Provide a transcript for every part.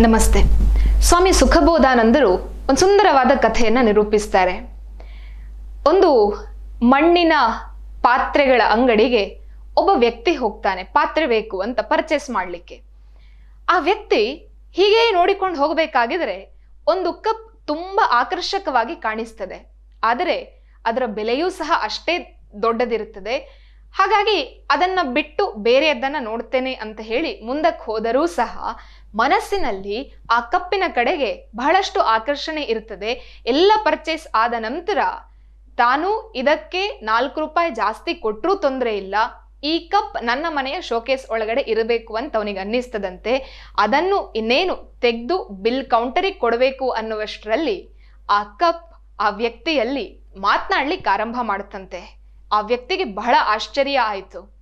ನಮಸ್ತೆ. ಸ್ವಾಮಿ ಸುಖಬೋಧಾನಂದರು ಒಂದು ಸುಂದರವಾದ ಕಥೆಯನ್ನು ನಿರೂಪಿಸ್ತಾರೆ. ಒಂದು ಮಣ್ಣಿನ ಪಾತ್ರೆಗಳ ಅಂಗಡಿಗೆ ಒಬ್ಬ ವ್ಯಕ್ತಿ ಹೋಗ್ತಾನೆ. ಪಾತ್ರೆ ಬೇಕು ಅಂತ ಪರ್ಚೇಸ್ ಮಾಡಲಿಕ್ಕೆ. ಆ ವ್ಯಕ್ತಿ ಹೀಗೆ ನೋಡಿಕೊಂಡು ಹೋಗಬೇಕಾಗಿದ್ರೆ ಒಂದು ಕಪ್ ತುಂಬ ಆಕರ್ಷಕವಾಗಿ ಕಾಣಿಸ್ತದೆ. ಆದರೆ ಅದರ ಬೆಲೆಯೂ ಸಹ ಅಷ್ಟೇ ದೊಡ್ಡದಿರುತ್ತದೆ. ಹಾಗಾಗಿ ಅದನ್ನ ಬಿಟ್ಟು ಬೇರೆಯದನ್ನ ನೋಡ್ತೇನೆ ಅಂತ ಹೇಳಿ ಮುಂದಕ್ಕೆ ಹೋದರೂ ಸಹ ಮನಸ್ಸಿನಲ್ಲಿ ಆ ಕಪ್ಪಿನ ಕಡೆಗೆ ಬಹಳಷ್ಟು ಆಕರ್ಷಣೆ ಇರುತ್ತದೆ. ಎಲ್ಲ ಪರ್ಚೇಸ್ ಆದ ನಂತರ ತಾನು ಇದಕ್ಕೆ ನಾಲ್ಕು ರೂಪಾಯಿ ಜಾಸ್ತಿ ಕೊಟ್ಟರೂ ತೊಂದರೆ ಇಲ್ಲ. ಈ ಕಪ್ ನನ್ನ ಮನೆಯ ಶೋಕೇಸ್ ಒಳಗಡೆ ಇರಬೇಕು ಅಂತ ಅವನಿಗೆ ಅನ್ನಿಸ್ತದಂತೆ. ಅದನ್ನು ಇನ್ನೇನು ತೆಗೆದು ಬಿಲ್ ಕೌಂಟರಿಗೆ ಕೊಡಬೇಕು ಅನ್ನುವಷ್ಟರಲ್ಲಿ ಆ ಕಪ್ ಆ ವ್ಯಕ್ತಿಯಲ್ಲಿ ಮಾತನಾಡ್ಲಿಕ್ಕೆ ಆರಂಭ ಮಾಡುತ್ತಂತೆ. ಆ ವ್ಯಕ್ತಿಗೆ ಬಹಳ ಆಶ್ಚರ್ಯ ಆಯಿತು.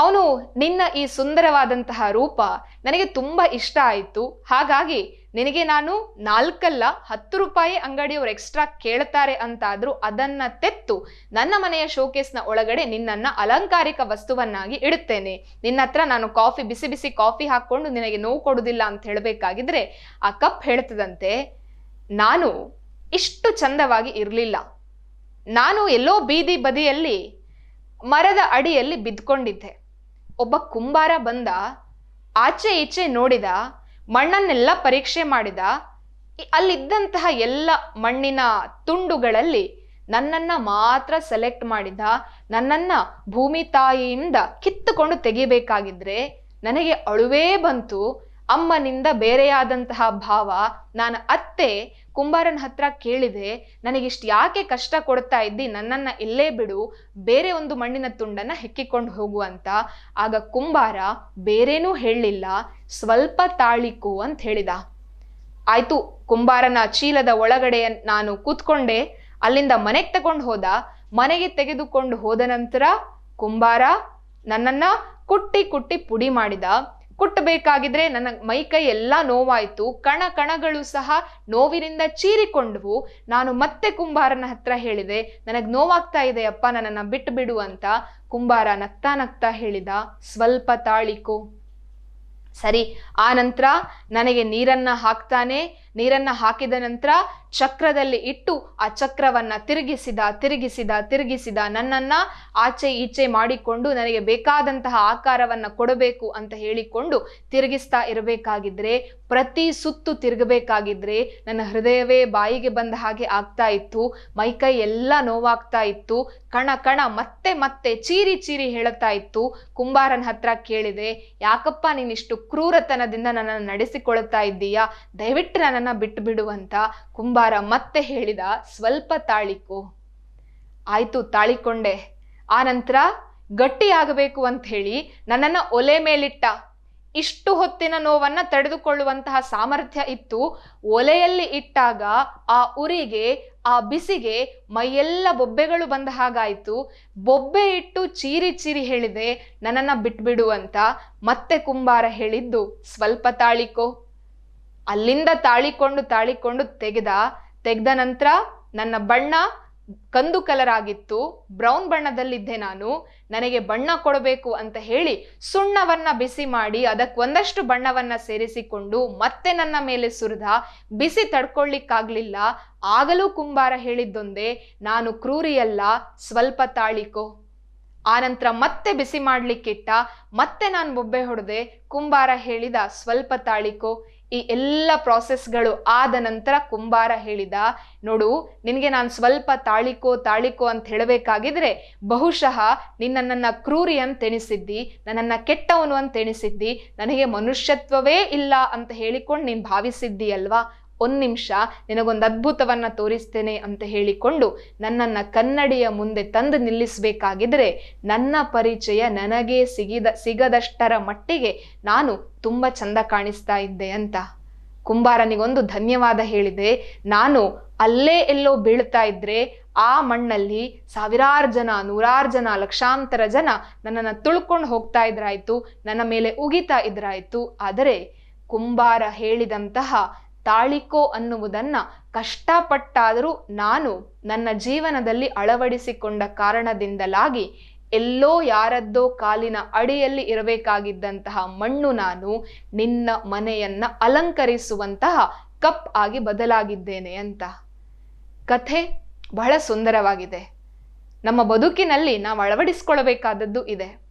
ಅವನು ನಿನ್ನ ಈ ಸುಂದರವಾದಂತಹ ರೂಪ ನನಗೆ ತುಂಬ ಇಷ್ಟ ಆಯಿತು. ಹಾಗಾಗಿ ನಿನಗೆ ನಾನು ನಾಲ್ಕಲ್ಲ ಹತ್ತು ರೂಪಾಯಿ ಅಂಗಡಿಯವರು ಎಕ್ಸ್ಟ್ರಾ ಕೇಳ್ತಾರೆ ಅಂತಾದರೂ ಅದನ್ನ ತೆತ್ತು ನನ್ನ ಮನೆಯ ಶೋಕೇಸ್ನ ಒಳಗಡೆ ನಿನ್ನನ್ನು ಅಲಂಕಾರಿಕ ವಸ್ತುವನ್ನಾಗಿ ಇಡುತ್ತೇನೆ. ನಿನ್ನ ಹತ್ರ ನಾನು ಕಾಫಿ ಬಿಸಿ ಬಿಸಿ ಕಾಫಿ ಹಾಕೊಂಡು ನಿನಗೆ ನೋವು ಕೊಡುವುದಿಲ್ಲ ಅಂತ ಹೇಳಬೇಕಾಗಿದ್ರೆ ಆ ಕಪ್ ಹೇಳ್ತದಂತೆ, ನಾನು ಇಷ್ಟು ಚಂದವಾಗಿ ಇರಲಿಲ್ಲ. ನಾನು ಎಲ್ಲೋ ಬೀದಿ ಬದಿಯಲ್ಲಿ ಮರದ ಅಡಿಯಲ್ಲಿ ಬಿದ್ಕೊಂಡಿದ್ದೆ. ಒಬ್ಬ ಕುಂಬಾರ ಬಂದ, ಆಚೆ ಈಚೆ ನೋಡಿದ, ಮಣ್ಣನ್ನೆಲ್ಲ ಪರೀಕ್ಷೆ ಮಾಡಿದ ಅಲ್ಲಿದ್ದಂತಹ ಎಲ್ಲ ಮಣ್ಣಿನ ತುಂಡುಗಳಲ್ಲಿ ನನ್ನನ್ನ ಮಾತ್ರ ಸೆಲೆಕ್ಟ್ ಮಾಡಿದ, ನನ್ನನ್ನ ಭೂಮಿ ತಾಯಿಯಿಂದ ಕಿತ್ತುಕೊಂಡು ತೆಗಿಬೇಕಾಗಿದ್ರೆ ನನಗೆ ಅಳುವೇ ಬಂತು ಅಮ್ಮನಿಂದ ಬೇರೆಯಾದಂತಹ ಭಾವ ನಾನು ಅತ್ತೆ ಕುಂಬಾರನ ಹತ್ರ ಕೇಳಿದೆ ನನಗಿಷ್ಟು ಯಾಕೆ ಕಷ್ಟ ಕೊಡ್ತಾ ಇದ್ದಿ? ನನ್ನನ್ನು ಇಲ್ಲೇ ಬಿಡು, ಬೇರೆ ಒಂದು ಮಣ್ಣಿನ ತುಂಡನ್ನು ಹೆಕ್ಕಿಕೊಂಡು ಹೋಗುವಂತ ಆಗ ಕುಂಬಾರ ಬೇರೇನೂ ಹೇಳಲಿಲ್ಲ, ಸ್ವಲ್ಪ ತಾಳಿಕು ಅಂತ ಹೇಳಿದ. ಆಯಿತು, ಕುಂಬಾರನ ಚೀಲದ ಒಳಗಡೆ ನಾನು ಕೂತ್ಕೊಂಡೆ. ಅಲ್ಲಿಂದ ಮನೆಗೆ ತಗೊಂಡು ಹೋದ. ಮನೆಗೆ ತೆಗೆದುಕೊಂಡು ಹೋದ ನಂತರ ಕುಂಬಾರ ನನ್ನನ್ನು ಕುಟ್ಟಿ ಕುಟ್ಟಿ ಪುಡಿ ಮಾಡಿದ. ಕುಟ್ಟಬೇಕಾಗಿದ್ರೆ ನನ್ನ ಮೈಕೈ ಎಲ್ಲ ನೋವಾಯ್ತು. ಕಣ ಕಣಗಳು ಸಹ ನೋವಿನಿಂದ ಚೀರಿಕೊಂಡವು. ನಾನು ಮತ್ತೆ ಕುಂಬಾರನ ಹತ್ರ ಹೇಳಿದೆ, ನನಗೆ ನೋವಾಗ್ತಾ ಇದೆ ಅಪ್ಪ, ನನ್ನನ್ನು ಬಿಟ್ಟು ಬಿಡು ಅಂತ ಕುಂಬಾರ ನಗ್ತಾ ನಗ್ತಾ ಹೇಳಿದ. ಸ್ವಲ್ಪ ತಾಳಿಕೋ. ಸರಿ, ಆ ನಂತರ ನನಗೆ ನೀರನ್ನ ಹಾಕ್ತಾನೆ ನೀರನ್ನ ಹಾಕಿದ ನಂತರ ಚಕ್ರದಲ್ಲಿ ಇಟ್ಟು ಆ ಚಕ್ರವನ್ನ ತಿರುಗಿಸಿದ ತಿರುಗಿಸಿದ ತಿರುಗಿಸಿದ ನನ್ನನ್ನ ಆಚೆ ಈಚೆ ಮಾಡಿಕೊಂಡು ನನಗೆ ಬೇಕಾದಂತಹ ಆಕಾರವನ್ನ ಕೊಡಬೇಕು ಅಂತ ಹೇಳಿಕೊಂಡು ತಿರುಗಿಸ್ತಾ ಇರಬೇಕಾಗಿದ್ರೆ, ಪ್ರತಿ ಸುತ್ತು ತಿರುಗಬೇಕಾಗಿದ್ರೆ ನನ್ನ ಹೃದಯವೇ ಬಾಯಿಗೆ ಬಂದ ಹಾಗೆ ಆಗ್ತಾ ಇತ್ತು. ಮೈಕೈ ಎಲ್ಲ ನೋವಾಗ್ತಾ ಇತ್ತು. ಕಣ ಕಣ ಮತ್ತೆ ಮತ್ತೆ ಚೀರಿ ಚೀರಿ ಹೇಳುತ್ತಾ ಇತ್ತು. ಕುಂಬಾರನ ಹತ್ರ ಕೇಳಿದೆ, ಯಾಕಪ್ಪ ನೀನಿಷ್ಟು ಕ್ರೂರತನದಿಂದ ನನ್ನನ್ನು ನಡೆಸಿಕೊಳ್ಳುತ್ತಾ ಇದ್ದೀಯಾ? ದಯವಿಟ್ಟು ನನ್ನನ್ನು ಬಿಟ್ಟು ಬಿಡುವಂತ ಕುಂಬಾರ ಮತ್ತೆ ಹೇಳಿದ, ಸ್ವಲ್ಪ ತಾಳಿಕು. ಆಯ್ತು, ತಾಳಿಕೊಂಡೆ. ಆ ನಂತರ ಗಟ್ಟಿಯಾಗಬೇಕು ಅಂತ ಹೇಳಿ ನನ್ನನ್ನು ಒಲೆ ಮೇಲಿಟ್ಟ. ಇಷ್ಟು ಹೊತ್ತಿನ ನೋವನ್ನ ತಡೆದುಕೊಳ್ಳುವಂತಹ ಸಾಮರ್ಥ್ಯ ಇತ್ತು. ಒಲೆಯಲ್ಲಿ ಇಟ್ಟಾಗ ಆ ಉರಿಗೆ, ಆ ಬಿಸಿಗೆ ಮೈಯೆಲ್ಲ ಬೊಬ್ಬೆಗಳು ಬಂದ ಹಾಗಾಯ್ತು. ಬೊಬ್ಬೆ ಇಟ್ಟು ಚೀರಿ ಚೀರಿ ಹೇಳಿದೆ, ನನ್ನನ್ನ ಬಿಟ್ಬಿಡು ಅಂತ ಮತ್ತೆ ಕುಂಬಾರ ಹೇಳಿದ್ದು, ಸ್ವಲ್ಪ ತಾಳಿಕೋ. ಅಲ್ಲಿಂದ ತಾಳಿಕೊಂಡು ತಾಳಿಕೊಂಡು ತೆಗೆದ ತೆಗೆದ ನಂತರ ನನ್ನ ಬಣ್ಣ ಕಂದು ಕಲರ್ ಆಗಿತ್ತು ಬ್ರೌನ್ ಬಣ್ಣದಲ್ಲಿದ್ದೆ ನಾನು. ನನಗೆ ಬಣ್ಣ ಕೊಡಬೇಕು ಅಂತ ಹೇಳಿ ಸುಣ್ಣವನ್ನ ಬಿಸಿ ಮಾಡಿ, ಅದಕ್ಕೆ ಒಂದಷ್ಟು ಬಣ್ಣವನ್ನ ಸೇರಿಸಿಕೊಂಡು ಮತ್ತೆ ನನ್ನ ಮೇಲೆ ಸುರಿದ, ಬಿಸಿ ತಡ್ಕೊಳ್ಳಿಕ್ಕಾಗ್ಲಿಲ್ಲ. ಆಗಲೂ ಕುಂಬಾರ ಹೇಳಿದ್ದೊಂದೇ, ನಾನು ಕ್ರೂರಿಯಲ್ಲ, ಸ್ವಲ್ಪ ತಾಳಿಕೋ. ಆನಂತರ ಮತ್ತೆ ಬಿಸಿ ಮಾಡ್ಲಿಕ್ಕಿಟ್ಟ, ಮತ್ತೆ ನಾನು ಬೊಬ್ಬೆ ಹೊಡೆದೆ, ಕುಂಬಾರ ಹೇಳಿದ, ಸ್ವಲ್ಪ ತಾಳಿಕೋ. ಈ ಎಲ್ಲ ಪ್ರಾಸೆಸ್ಗಳು ಆದ ನಂತರ ಕುಂಬಾರ ಹೇಳಿದ, ನೋಡು, ನಿನಗೆ ನಾನು ಸ್ವಲ್ಪ ತಾಳಿಕೋ ತಾಳಿಕೋ ಅಂತ ಹೇಳಬೇಕಾಗಿದ್ರೆ ಬಹುಶಃ ನೀನು ನನ್ನನ್ನು ಕ್ರೂರಿ ಅಂತ ಎಣಿಸಿದ್ದಿ ನನ್ನನ್ನು ಕೆಟ್ಟವನು ಅಂತ ಎಣಿಸಿದ್ದಿ, ನನಗೆ ಮನುಷ್ಯತ್ವವೇ ಇಲ್ಲ ಅಂತ ಹೇಳಿಕೊಂಡು ನೀನು ಭಾವಿಸಿದ್ದಿ ಅಲ್ವಾ ಒಂದು ನಿಮಿಷ, ನಿನಗೊಂದು ಅದ್ಭುತವನ್ನು ತೋರಿಸ್ತೇನೆ ಅಂತ ಹೇಳಿಕೊಂಡು ನನ್ನನ್ನು ಕನ್ನಡಿಯ ಮುಂದೆ ತಂದು ನಿಲ್ಲಿಸಬೇಕಾಗಿದ್ರೆ ನನ್ನ ಪರಿಚಯ ನನಗೆ ಸಿಗಿದ, ಸಿಗದಷ್ಟರ ಮಟ್ಟಿಗೆ ನಾನು ತುಂಬ ಚಂದ ಕಾಣಿಸ್ತಾ ಇದ್ದೆ ಅಂತ. ಕುಂಬಾರನಿಗೊಂದು ಧನ್ಯವಾದ ಹೇಳಿದೆ. ನಾನು ಅಲ್ಲೇ ಎಲ್ಲೋ ಬೀಳ್ತಾ ಇದ್ರೆ ಆ ಮಣ್ಣಲ್ಲಿ ಸಾವಿರಾರು ಜನ, ನೂರಾರು ಜನ, ಲಕ್ಷಾಂತರ ಜನ ನನ್ನನ್ನು ತುಳ್ಕೊಂಡು ಹೋಗ್ತಾ ಇದ್ರಾಯ್ತು, ನನ್ನ ಮೇಲೆ ಉಗಿತಾ ಇದ್ರಾಯ್ತು. ಆದರೆ ಕುಂಬಾರ ಹೇಳಿದಂತಹ ತಾಳಿಕೋ ಅನ್ನುವುದನ್ನ ಕಷ್ಟಪಟ್ಟಾದರೂ ನಾನು ನನ್ನ ಜೀವನದಲ್ಲಿ ಅಳವಡಿಸಿಕೊಂಡ ಕಾರಣದಿಂದಲಾಗಿ ಎಲ್ಲೋ ಯಾರದ್ದೋ ಕಾಲಿನ ಅಡಿಯಲ್ಲಿ ಇರಬೇಕಾಗಿದ್ದಂತಹ ಮಣ್ಣು ನಾನು ನಿನ್ನ ಮನೆಯನ್ನ ಅಲಂಕರಿಸುವಂತಹ ಕಪ್ ಆಗಿ ಬದಲಾಗಿದ್ದೇನೆ ಅಂತ. ಕಥೆ ಬಹಳ ಸುಂದರವಾಗಿದೆ. ನಮ್ಮ ಬದುಕಿನಲ್ಲಿ ನಾವು ಅಳವಡಿಸ್ಕೊಳ್ಬೇಕಾದದ್ದು ಇದೆ.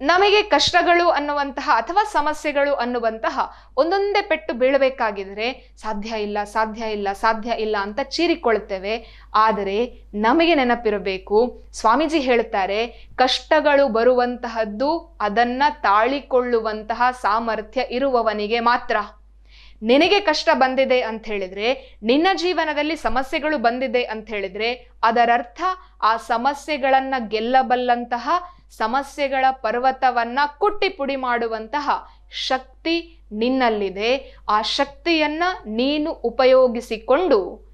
ನಮಗೆ ಕಷ್ಟಗಳು ಅನ್ನುವಂತಹ ಅಥವಾ ಸಮಸ್ಯೆಗಳು ಅನ್ನುವಂತಹ ಒಂದೊಂದೇ ಪೆಟ್ಟು ಬೀಳಬೇಕಾಗಿದ್ರೆ ಸಾಧ್ಯ ಇಲ್ಲ ಸಾಧ್ಯ ಇಲ್ಲ ಸಾಧ್ಯ ಇಲ್ಲ ಅಂತ ಚೀರಿಕೊಳ್ತೇವೆ ಆದರೆ ನಮಗೆ ನೆನಪಿರಬೇಕು, ಸ್ವಾಮೀಜಿ ಹೇಳ್ತಾರೆ ಕಷ್ಟಗಳು ಬರುವಂತಹದ್ದು ಅದನ್ನ ತಾಳಿಕೊಳ್ಳುವಂತಹ ಸಾಮರ್ಥ್ಯ ಇರುವವನಿಗೆ ಮಾತ್ರ. ನಿನಗೆ ಕಷ್ಟ ಬಂದಿದೆ ಅಂತ ಹೇಳಿದ್ರೆ, ನಿನ್ನ ಜೀವನದಲ್ಲಿ ಸಮಸ್ಯೆಗಳು ಬಂದಿದೆ ಅಂತ ಹೇಳಿದ್ರೆ, ಅದರರ್ಥ ಆ ಸಮಸ್ಯೆಗಳನ್ನ ಗೆಲ್ಲಬಲ್ಲಂತಹ ಸಮಸ್ಯೆಗಳ ಪರ್ವತವನ್ನ ಕುಟ್ಟಿ ಪುಡಿ ಮಾಡುವಂತಹ ಶಕ್ತಿ ನಿನ್ನಲ್ಲಿದೆ. ಆ ಶಕ್ತಿಯನ್ನ ನೀನು ಉಪಯೋಗಿಸಿಕೊಂಡು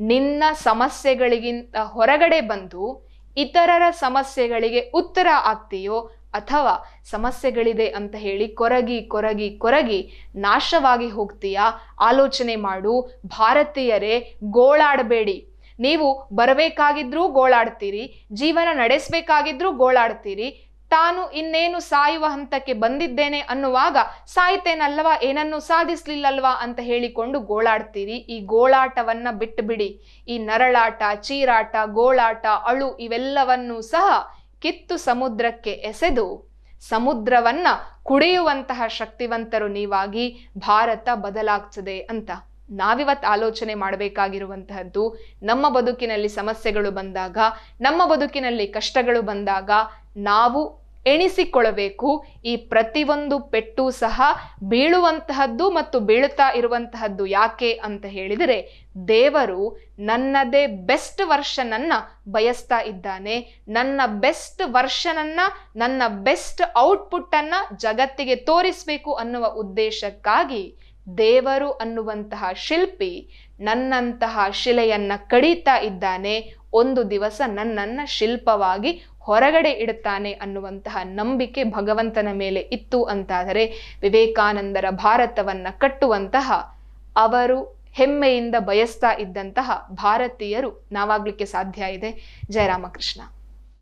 ನಿನ್ನ ಸಮಸ್ಯೆಗಳಿಗಿಂತ ಹೊರಗಡೆ ಬಂದು ಇತರರ ಸಮಸ್ಯೆಗಳಿಗೆ ಉತ್ತರ ಆಗ್ತೀಯೋ ಅಥವಾ ಸಮಸ್ಯೆಗಳಿದೆ ಅಂತ ಹೇಳಿ ಕೊರಗಿ ಕೊರಗಿ ಕೊರಗಿ ನಾಶವಾಗಿ ಹೋಗ್ತೀಯಾ? ಆಲೋಚನೆ ಮಾಡು. ಭಾರತೀಯರೇ, ಗೋಳಾಡಬೇಡಿ. ನೀವು ಬರಬೇಕಾಗಿದ್ರೂ ಗೋಳಾಡ್ತೀರಿ, ಜೀವನ ನಡೆಸಬೇಕಾಗಿದ್ರೂ ಗೋಳಾಡ್ತೀರಿ, ತಾನು ಇನ್ನೇನು ಸಾಯುವ ಹಂತಕ್ಕೆ ಬಂದಿದ್ದೇನೆ ಅನ್ನುವಾಗ ಸಾಯ್ತೇನಲ್ವಾ ಏನನ್ನು ಸಾಧಿಸ್ಲಿಲ್ಲಲ್ವಾ ಅಂತ ಹೇಳಿಕೊಂಡು ಗೋಳಾಡ್ತೀರಿ. ಈ ಗೋಳಾಟವನ್ನ ಬಿಟ್ಟುಬಿಡಿ ಈ ನರಳಾಟ, ಚೀರಾಟ, ಗೋಳಾಟ, ಅಳು ಇವೆಲ್ಲವನ್ನೂ ಸಹ ಕಿತ್ತು ಸಮುದ್ರಕ್ಕೆ ಎಸೆದು, ಸಮುದ್ರವನ್ನ ಕುಡಿಯುವಂತಹ ಶಕ್ತಿವಂತರು ನೀವಾಗಿ ಭಾರತ ಬದಲಾಗ್ತದೆ ಅಂತ ನಾವಿವತ್ತು ಆಲೋಚನೆ ಮಾಡಬೇಕಾಗಿರುವಂತಹದ್ದು ನಮ್ಮ ಬದುಕಿನಲ್ಲಿ ಸಮಸ್ಯೆಗಳು ಬಂದಾಗ, ನಮ್ಮ ಬದುಕಿನಲ್ಲಿ ಕಷ್ಟಗಳು ಬಂದಾಗ ನಾವು ಎಣಿಸಿಕೊಳ್ಳಬೇಕು. ಈ ಪ್ರತಿಯೊಂದು ಪೆಟ್ಟು ಸಹ ಬೀಳುವಂತಹದ್ದು ಮತ್ತು ಬೀಳುತ್ತಾ ಇರುವಂತಹದ್ದು ಯಾಕೆ ಅಂತ ಹೇಳಿದರೆ, ದೇವರು ನನ್ನದೇ ಬೆಸ್ಟ್ ವರ್ಷನನ್ನ ಬಯಸ್ತಾ ಇದ್ದಾನೆ. ನನ್ನ ಬೆಸ್ಟ್ ವರ್ಷನನ್ನ, ನನ್ನ ಬೆಸ್ಟ್ ಔಟ್ಪುಟ್ ಅನ್ನ ಜಗತ್ತಿಗೆ ತೋರಿಸಬೇಕು ಅನ್ನುವ ಉದ್ದೇಶಕ್ಕಾಗಿ ದೇವರು ಅನ್ನುವಂತಹ ಶಿಲ್ಪಿ ನನ್ನಂತಹ ಶಿಲೆಯನ್ನು ಕಡಿತಾ ಇದ್ದಾನೆ, ಒಂದು ದಿವಸ ನನ್ನನ್ನ ಶಿಲ್ಪವಾಗಿ ಹೊರಗಡೆ ಇಡುತ್ತಾನೆ ಅನ್ನುವಂತಹ ನಂಬಿಕೆ ಭಗವಂತನ ಮೇಲೆ ಇತ್ತು ಅಂತಾದರೆ ವಿವೇಕಾನಂದರ ಭಾರತವನ್ನ ಕಟ್ಟುವಂತಹ ಅವರು ಹೆಮ್ಮೆಯಿಂದ ಬಯಸ್ತಾ ಇದ್ದಂತಹ ಭಾರತೀಯರು ನಾವಾಗ್ಲಿಕ್ಕೆ ಸಾಧ್ಯ ಇದೆ. ಜಯರಾಮಕೃಷ್ಣ.